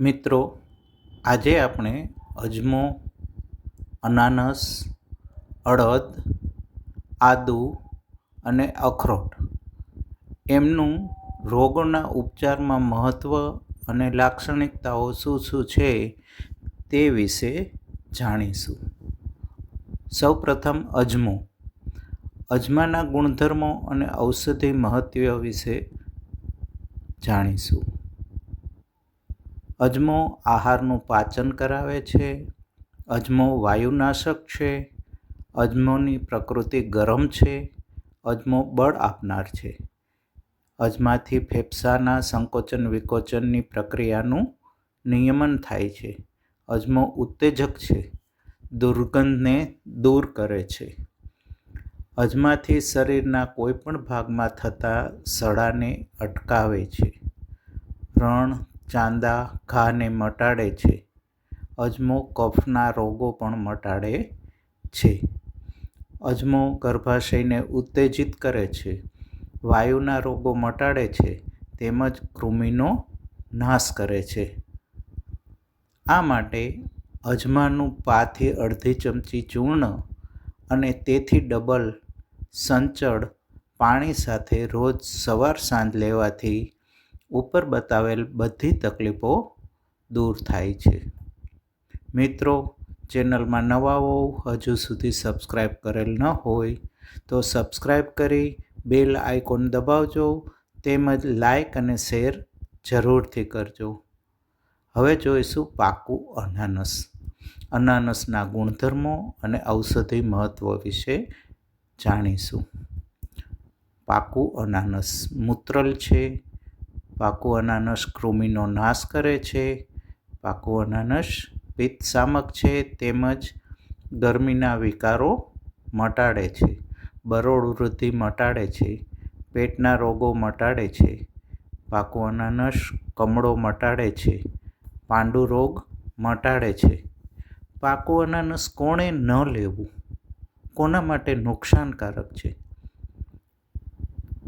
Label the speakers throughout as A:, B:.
A: મિત્રો, આજે આપણે અજમો, અનાનસ, અડદ, આદુ અને અખરોટ એમનું રોગોના ઉપચારમાં મહત્ત્વ અને લાક્ષણિકતાઓ શું શું છે તે વિશે જાણીશું. સૌપ્રથમ અજમો. અજમાના ગુણધર્મો અને ઔષધિ મહત્વ વિશે જાણીશું. અજમો આહારનું પાચન કરાવે છે, અજમો વાયુનાશક છે, અજમોની પ્રકૃતિ ગરમ છે, અજમો બળ આપનાર છે. અજમાથી ફેફસાના સંકોચન વિકોચનની પ્રક્રિયાનું નિયમન થાય છે. અજમો ઉત્તેજક છે, દુર્ગંધને દૂર કરે છે. અજમાથી શરીરના કોઈપણ ભાગમાં થતા સડાને અટકાવે છે. રણ ચાંદા ઘાને મટાડે છે. અજમો કફના રોગો પણ મટાડે છે. અજમો ગર્ભાશયને ઉત્તેજિત કરે છે. વાયુના રોગો મટાડે છે. તેમજ કૃમિનો નાશ કરે છે. આ માટે અજમાનું પાથી અડધી ચમચી ચૂર્ણ અને તેથી ડબલ સંચળ પાણી સાથે રોજ સવાર સાંજ લેવાથી ઉપર બતાવેલ બધી તકલીફો દૂર થાય છે. મિત્રો, ચેનલમાં નવા હો હજુ સુધી સબસ્ક્રાઈબ કરેલ ન હોય, તો સબસ્ક્રાઈબ કરી બેલ આઇકોન દબાવજો, તેમજ લાઈક અને શેર જરૂરથી કરજો. હવે જોઈશું પાકું અનાનસ. અનાનસના ગુણધર્મો અને ઔષધિ મહત્ત્વ વિશે જાણીશું. પાકું અનાનસ મૂત્રલ છે પાકું અનાનસ કૃમિનો નાશ કરે છે. પાકું અનાનસ પિત્તશામક છે તેમજ ગરમીના વિકારો મટાડે છે. બરોળ વૃદ્ધિ મટાડે છે. પેટના રોગો મટાડે છે. પાકું અનાનસ કમળો મટાડે છે. પાંડુ રોગ મટાડે છે. પાકું અનાનસ કોણે ન લેવું? કોના માટે નુકસાનકારક છે?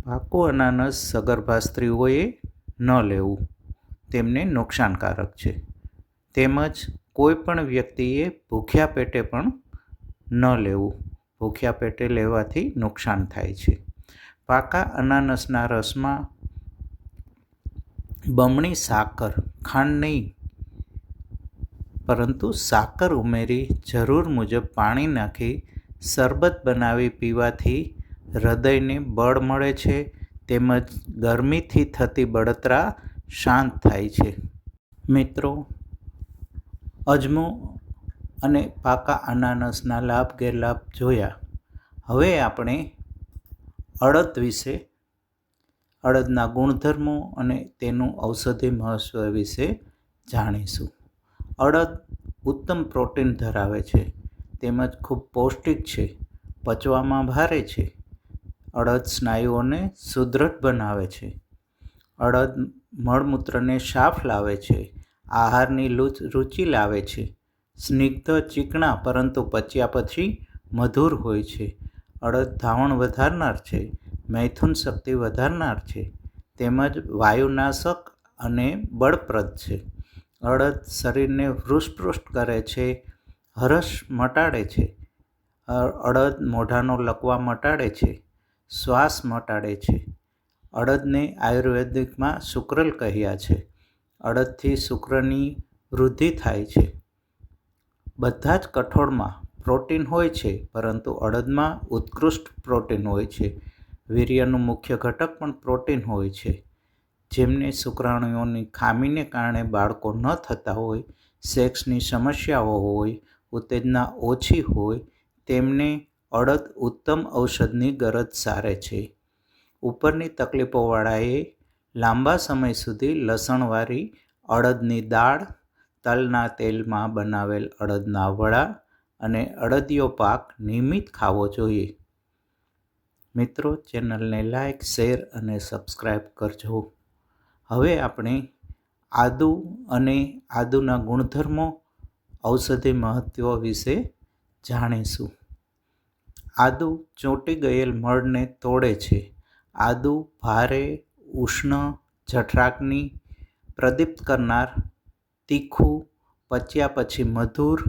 A: પાકું અનાનસ સગર્ભા સ્ત્રીઓએ ન લેવું. તેમને નુકસાનકારક છે. તેમજ કોઈ પણ વ્યક્તિએ ભૂખ્યા પેટે પણ ન લેવું. ભૂખ્યા પેટે લેવાથી નુકસાન થાય છે. પાકા અનાનસના રસમાં બમણી સાકર, ખાંડ નહીં. પરંતુ સાકર ઉમેરી જરૂર મુજબ પાણી નાખી શરબત બનાવી પીવાથી હૃદયને બળ મળે છે તેમજ ગરમીથી થતી બળતરા શાંત થાય છે. મિત્રો, અજમો અને પાકા અનાનસના લાભ ગેરલાભ જોયા. હવે આપણે અડદ વિશે, અડદના ગુણધર્મો અને તેનું ઔષધિ મહત્વ વિશે જાણીશું. અડદ ઉત્તમ પ્રોટીન ધરાવે છે, તેમજ ખૂબ પૌષ્ટિક છે, પચવામાં ભારે છે. અડદ સ્નાયુઓને સુદૃઢ બનાવે છે. અડદ મળમૂત્રને સાફ લાવે છે. આહારની રુચિ લાવે છે. સ્નિગ્ધ ચીકણા પરંતુ પચ્યા પછી મધુર હોય છે. અડદ ધાવણ વધારનાર છે. મૈથુન શક્તિ વધારનાર છે. તેમજ વાયુનાશક અને બળપ્રદ છે. અડદ શરીરને હૃષ્ટપૃષ્ટ કરે છે. હરસ મટાડે છે. અડદ મોઢાનો લકવા મટાડે છે. શ્વાસ મટાડે છે. અડદને આયુર્વેદિકમાં શુક્રલ કહ્યા છે. અડદથી શુક્રની વૃદ્ધિ થાય છે. બધા જ કઠોળમાં પ્રોટીન હોય છે, પરંતુ અડદમાં ઉત્કૃષ્ટ પ્રોટીન હોય છે. વીર્યનું મુખ્ય ઘટક પણ પ્રોટીન હોય છે. જેમને શુક્રાણુઓની ખામીને કારણે બાળકો ન થતા હોય, સેક્સની સમસ્યાઓ હોય, ઉત્તેજના ઓછી હોય, તેમને અડદ ઉત્તમ ઔષધની ગરજ સારે છે. ઉપરની તકલીફોવાળાએ લાંબા સમય સુધી લસણવાળી અડદની દાળ, તલના તેલમાં બનાવેલ અડદના વડા અને અડદિયો પાક નિયમિત ખાવો જોઈએ. મિત્રો, ચેનલને લાઈક, શેર અને સબસ્ક્રાઈબ કરજો. હવે આપણે આદુ અને આદુના ગુણધર્મો ઔષધિ મહત્વ વિશે જાણીશું. આદુ ચોંટી ગયેલ મળને તોડે છે. આદુ ભારે ઉષ્ણ જઠરાગ્નિ પ્રદીપ્ત કરનાર તીખું પચ્યા પછી મધુર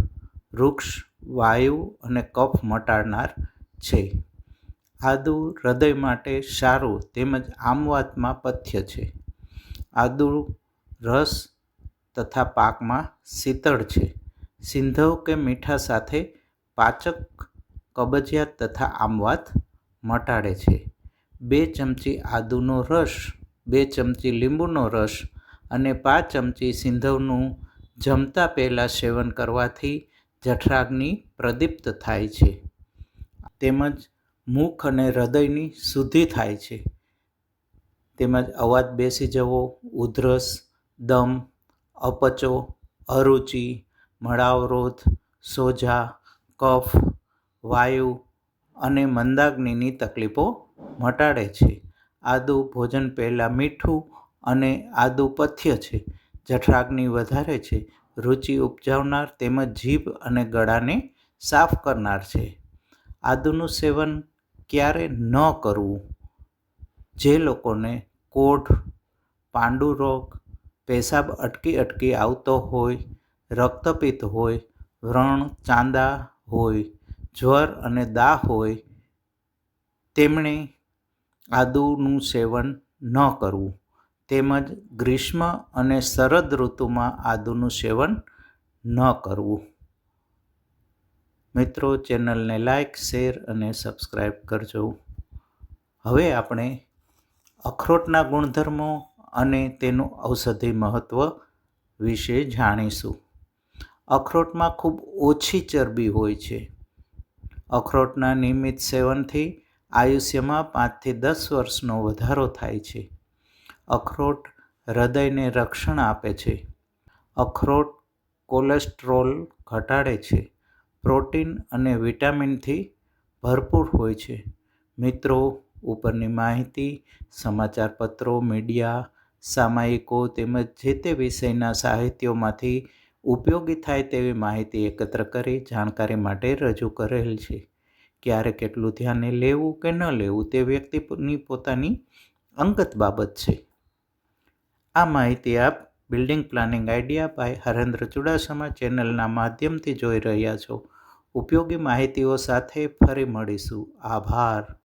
A: વૃક્ષ, વાયુ અને કફ મટાડનાર છે. આદુ હૃદય માટે સારું તેમજ આમવાતમાં પથ્ય છે. આદુ રસ તથા પાકમાં શીતળ છે. સિંધવ કે મીઠા સાથે પાચક કબજિયાત તથા આમવાત મટાડે છે. બે ચમચી આદુનો રસ, બે ચમચી લીંબુનો રસ અને પાંચ ચમચી સિંધવનું જમતા પહેલાં સેવન કરવાથી જઠરાગ્નિ પ્રદીપ્ત થાય છે. તેમજ મુખ અને હૃદયની શુદ્ધિ થાય છે. તેમજ અવાજ બેસી જવો, ઉધરસ, દમ, અપચો, અરુચિ મળાવરોધ સોજા, કફ વાયુ અને મંદાગ્નિની તકલીફો મટાડે છે. આદુ ભોજન પહેલાં મીઠું અને આદુ પથ્ય છે. જઠરાગ્નિ વધારે છે. રુચિ ઉપજાવનાર તેમજ જીભ અને ગળાને સાફ કરનાર છે. આદુનું સેવન ક્યારે ન કરવું? જે લોકોને કોઢ પાંડુરોગ પેશાબ અટકી અટકી આવતો હોય, રક્તપિત્ત હોય, વ્રણ, ચાંદા હોય જ્વર અને દાહ હોય, તેમણે આદુનું સેવન ન કરવું. તેમજ ગ્રીષ્મ અને શરદ ઋતુમાં આદુનું સેવન ન કરવું. મિત્રો, ચેનલને લાઈક, શેર અને સબસ્ક્રાઈબ કરજો. હવે આપણે અખરોટના ગુણધર્મો અને તેનું ઔષધિ મહત્ત્વ વિશે જાણીશું. અખરોટમાં ખૂબ ઓછી ચરબી હોય છે. અખરોટના નિયમિત સેવનથી આયુષ્યમાં પાંચથી દસ વર્ષનો વધારો થાય છે. અખરોટ હૃદયને રક્ષણ આપે છે. અખરોટ કોલેસ્ટ્રોલ ઘટાડે છે. પ્રોટીન અને વિટામિનથી ભરપૂર હોય છે. મિત્રો, ઉપરની માહિતી, સમાચારપત્રો, મીડિયા, સામાયિકો તેમજ જે તે વિષયના સાહિત્યોમાંથી ઉપયોગી થાય તેવી માહિતી એકત્ર કરી જાણકારી માટે રજૂ કરેલ છે. ક્યારે કેટલું ધ્યાને લેવું કે ન લેવું તે વ્યક્તિની પોતાની અંગત બાબત છે. આ માહિતી આપ building planning idea by Harendra Chudasama ચેનલના માધ્યમથી જોઈ રહ્યા છો. ઉપયોગી માહિતીઓ સાથે ફરી મળીશું. આભાર.